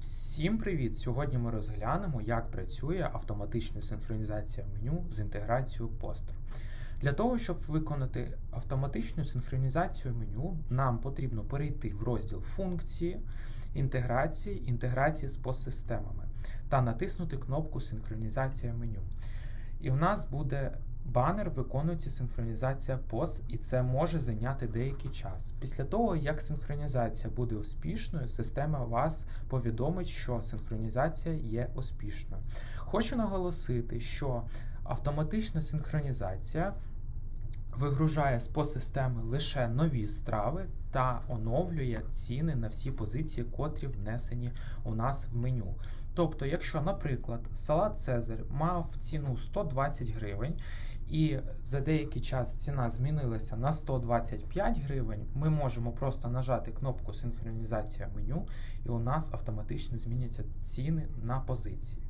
Всім привіт! Сьогодні ми розглянемо, як працює автоматична синхронізація меню з інтеграцією постер. Для того, щоб виконати автоматичну синхронізацію меню, нам потрібно перейти в розділ функції, інтеграції, інтеграції з постсистемами та натиснути кнопку Синхронізація меню. І в нас буде банер виконується синхронізація POS, і це може зайняти деякий час. Після того, як синхронізація буде успішною, система вас повідомить, що синхронізація є успішною. Хочу наголосити, що автоматична синхронізація вигружає з системи лише нові страви та оновлює ціни на всі позиції, котрі внесені у нас в меню. Тобто, якщо, наприклад, салат Цезарь мав ціну 120 гривень, і за деякий час ціна змінилася на 125 гривень, ми можемо просто нажати кнопку синхронізація меню, і у нас автоматично зміняться ціни на позиції.